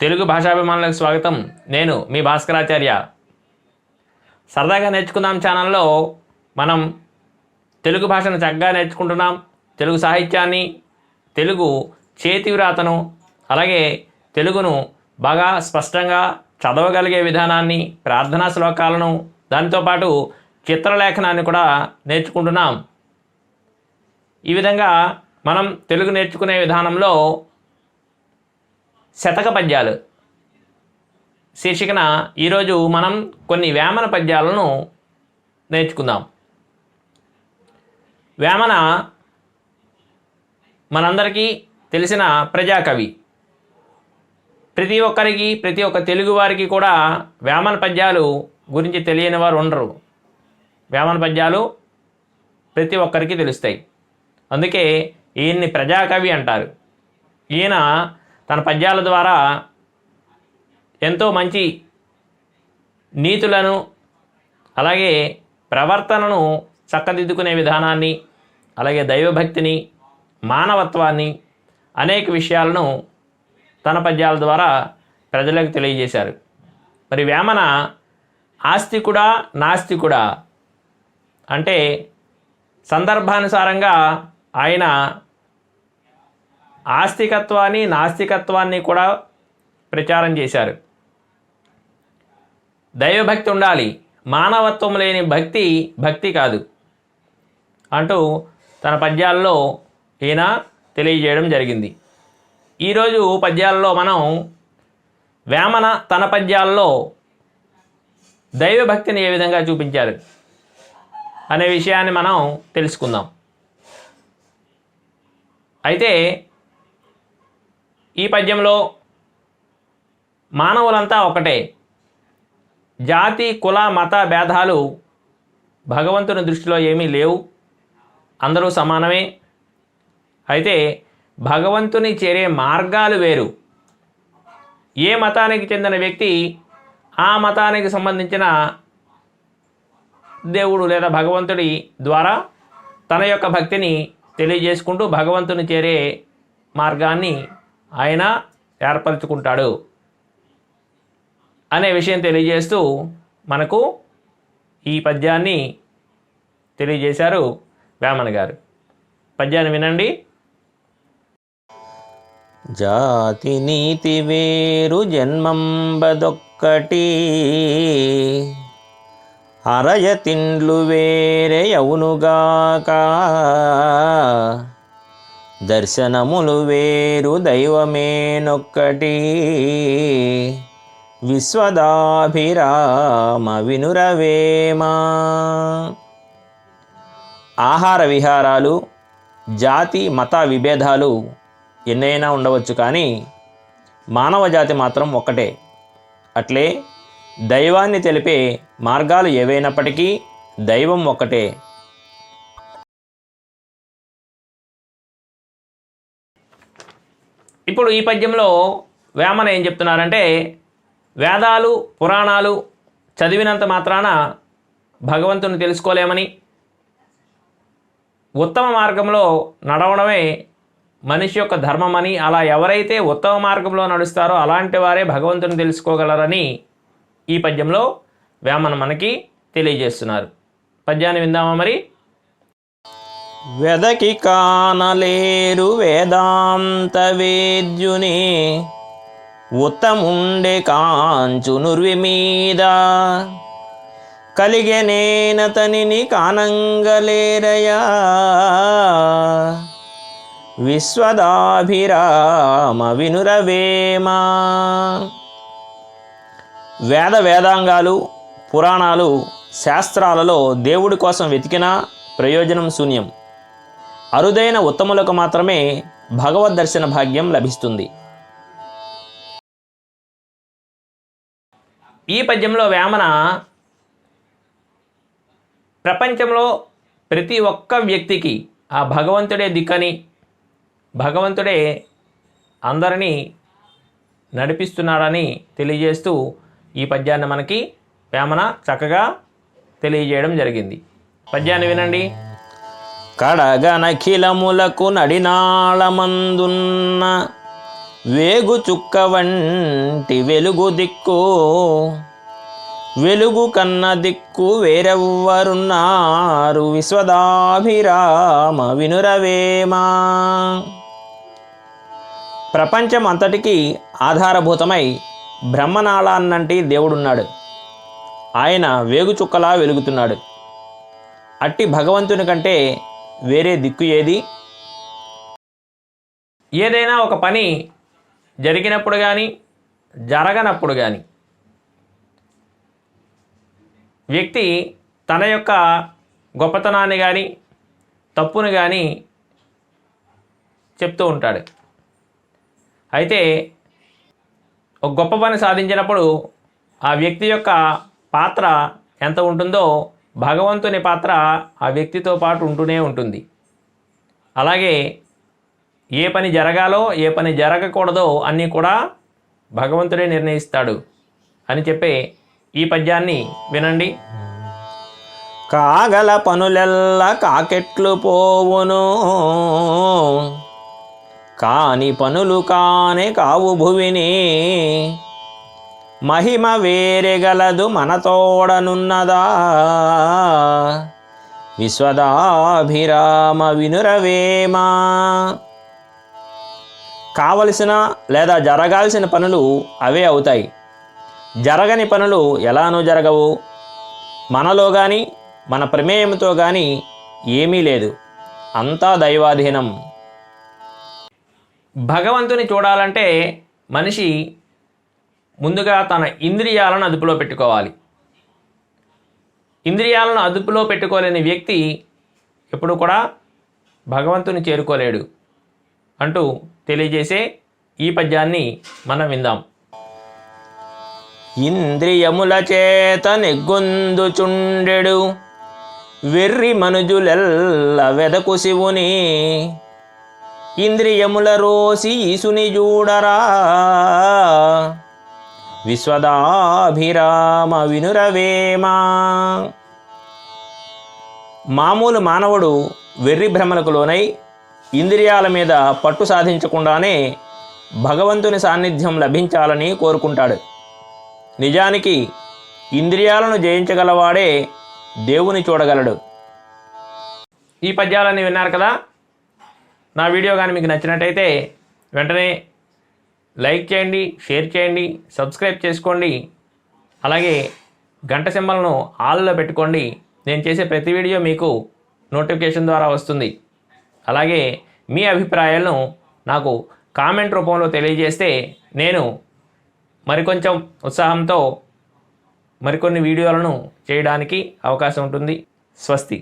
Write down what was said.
తెలుగు భాషాభిమానులకు స్వాగతం. నేను మీ భాస్కరాచార్య. సరదాగా నేర్చుకుందాం ఛానల్లో మనం తెలుగు భాషను చక్కగా నేర్చుకుంటున్నాం. తెలుగు సాహిత్యాన్ని తెలుగు చేతి వ్రాతను అలాగే తెలుగును బాగా స్పష్టంగా చదవగలిగే విధానాన్ని ప్రార్థనా శ్లోకాలను దాంతోపాటు చిత్రలేఖనాన్ని కూడా నేర్చుకుంటున్నాం. ఈ విధంగా మనం తెలుగు నేర్చుకునే విధానంలో శతక పద్యాలు శీర్షికన ఈరోజు మనం కొన్ని వేమన పద్యాలను నేర్చుకుందాం. వేమన మనందరికీ తెలిసిన ప్రజాకవి. ప్రతి ఒక్కరికి ప్రతి ఒక్క తెలుగు వారికి కూడా వేమన పద్యాలు గురించి తెలియని వారు ఉండరు. వేమన పద్యాలు ప్రతి ఒక్కరికి తెలుస్తాయి. అందుకే ఈయన్ని ప్రజాకవి అంటారు. ఈయన తన పద్యాల ద్వారా ఎంతో మంచి నీతులను అలాగే ప్రవర్తనను చక్కదిద్దుకునే విధానాన్ని అలాగే దైవభక్తిని మానవత్వాన్ని అనేక విషయాలను తన పద్యాల ద్వారా ప్రజలకు తెలియజేశారు. మరి వేమన ఆస్తికుడా నాస్తికుడా అంటే సందర్భానుసారంగా ఆయన ఆస్తికత్వాన్ని నాస్తికత్వాన్ని కూడా ప్రచారం చేశారు. దైవభక్తి ఉండాలి. మానవత్వం లేని భక్తి భక్తి కాదు. అంటూ తన పద్యాల్లో ఈయన తెలియజేయడం జరిగింది. ఈరోజు పద్యాల్లో మనం వేమన తన పద్యాల్లో దైవభక్తిని ఏ విధంగా చూపించారు అనే విషయాన్ని మనం తెలుసుకుందాం. అయితే ఈ పద్యంలో మానవులంతా ఒకటే. జాతి కుల మత భేదాలు భగవంతుని దృష్టిలో ఏమీ లేవు. అందరూ సమానమే. అయితే భగవంతుని చేరే మార్గాలు వేరు. ఏ మతానికి చెందిన వ్యక్తి ఆ మతానికి సంబంధించిన దేవుడు లేదా భగవంతుడి ద్వారా తన యొక్క భక్తిని తెలియజేసుకుంటూ భగవంతుని చేరే మార్గాన్ని ఆయన ఏర్పరచుకుంటాడు అనే విషయం తెలియజేస్తూ మనకు ఈ పద్యాన్ని తెలియజేశారు వేమన గారు. పద్యాన్ని వినండి. జాతి నీతి వేరు జన్మంబదొక్కటి. అరయ తిండ్లు వేరే అవునుగాక దర్శనములు వేరు దైవమేనొక్కటి. విశ్వదాభిరామ వినురవేమా. ఆహార విహారాలు జాతి మత విభేదాలు ఎన్నైనా ఉండవచ్చు కానీ మానవ జాతి మాత్రం ఒక్కటే. అట్లే దైవాన్ని తెలిపే మార్గాలు ఏవైనప్పటికీ దైవం ఒక్కటే. ఇప్పుడు ఈ పద్యంలో వేమన ఏం చెప్తున్నారంటే వేదాలు పురాణాలు చదివినంత మాత్రాన భగవంతుని తెలుసుకోలేమని. ఉత్తమ మార్గంలో నడవడమే మనిషి యొక్క ధర్మమని అలా ఎవరైతే ఉత్తమ మార్గంలో నడుస్తారో అలాంటి వారే భగవంతుని తెలుసుకోగలరని ఈ పద్యంలో వేమన మనకి తెలియజేస్తున్నారు. పద్యాన్ని విందామా మరి? వెదకి కానలేరు వేదాంత వేద్యుని ఉత్తముండే కాంచునుర్వి మీద. కలిగెనేనతనిని కానంగలేరయా. విశ్వదాభిరామ వినురవేమా. వేద వేదాంగాలు పురాణాలు శాస్త్రాలలో దేవుడి కోసం వెతికినా ప్రయోజనం శూన్యం. అరుదైన ఉత్తములకు మాత్రమే భగవద్ దర్శన భాగ్యం లభిస్తుంది. ఈ పద్యంలో వేమన ప్రపంచంలో ప్రతి ఒక్క వ్యక్తికి ఆ భగవంతుడే దిక్కని భగవంతుడే అందరినీ నడిపిస్తున్నాడని తెలియజేస్తూ ఈ పద్యాన్ని మనకి వేమన చక్కగా తెలియజేయడం జరిగింది. పద్యాన్ని వినండి. కడగనఖిలములకు నడినాళమందున్న వేగు చుక్క వంటి వెలుగు దిక్కు వెలుగు కన్న దిక్కు వేరెవ్వరున్నారు. విశ్వదాభిరామ వినురవేమా? ప్రపంచం అంతటికీ ఆధారభూతమై బ్రహ్మనాళాన్నంటి దేవుడున్నాడు. ఆయన వేగుచుక్కలా వెలుగుతున్నాడు. అట్టి భగవంతుని కంటే వేరే దిక్కు ఏది? ఏదైనా ఒక పని జరిగినప్పుడు కానీ జరగనప్పుడు కానీ వ్యక్తి తన యొక్క గొప్పతనాన్ని కానీ తప్పును కానీ చెప్తూ ఉంటాడు. అయితే ఒక గొప్ప పని సాధించినప్పుడు ఆ వ్యక్తి యొక్క పాత్ర ఎంత ఉంటుందో భగవంతుని పాత్ర ఆ వ్యక్తితో పాటు ఉంటూనే ఉంటుంది. అలాగే ఏ పని జరగాలో ఏ పని జరగకూడదో అన్నీ కూడా భగవంతుడే నిర్ణయిస్తాడు అని చెప్పే ఈ పద్యాన్ని వినండి. కాగల పనులెల్ల కాకెట్లు పోవును. కాని పనులు కానే కావు భువిని. మహిమ వేరెగలదు మనతోడనున్నదా విశ్వదాభిరామ వినురవేమా? కావలసిన లేదా జరగాల్సిన పనులు అవే అవుతాయి. జరగని పనులు ఎలానూ జరగవు. మనలో కానీ మన ప్రమేయంతో కానీ ఏమీ లేదు. అంతా దైవాధీనం. భగవంతుని చూడాలంటే మనిషి ముందుగా తన ఇంద్రియాలను అదుపులో పెట్టుకోవాలి. ఇంద్రియాలను అదుపులో పెట్టుకోలేని వ్యక్తి ఎప్పుడు కూడా భగవంతుని చేరుకోలేడు అంటూ తెలియజేసే ఈ పద్యాన్ని మనం విందాం. ఇంద్రియముల చేత నెగ్గుందుచుండెడు వెర్రి మనుజులెల్ల వెదకు శివుని. ఇంద్రియముల రోసి ఈసుని చూడరా. విశ్వదాభిరామ వినురవేమా. మామూలు మానవుడు వెర్రి భ్రమలకు లోనై ఇంద్రియాల మీద పట్టు సాధించకుండానే భగవంతుని సాన్నిధ్యం లభించాలని కోరుకుంటాడు. నిజానికి ఇంద్రియాలను జయించగలవాడే దేవుని చూడగలడు. ఈ పద్యాలన్నీ విన్నారు కదా? నా వీడియో కానీ మీకు నచ్చినట్టయితే వెంటనే లైక్ చేయండి షేర్ చేయండి సబ్స్క్రైబ్ చేసుకోండి. అలాగే గంట సింబల్ను ఆల్లో పెట్టుకోండి. నేను చేసే ప్రతి వీడియో మీకు నోటిఫికేషన్ ద్వారా వస్తుంది. అలాగే మీ అభిప్రాయాలను నాకు కామెంట్ రూపంలో తెలియజేస్తే నేను మరికొంచెం ఉత్సాహంతో మరికొన్ని వీడియోలను చేయడానికి అవకాశం ఉంటుంది. స్వస్తి.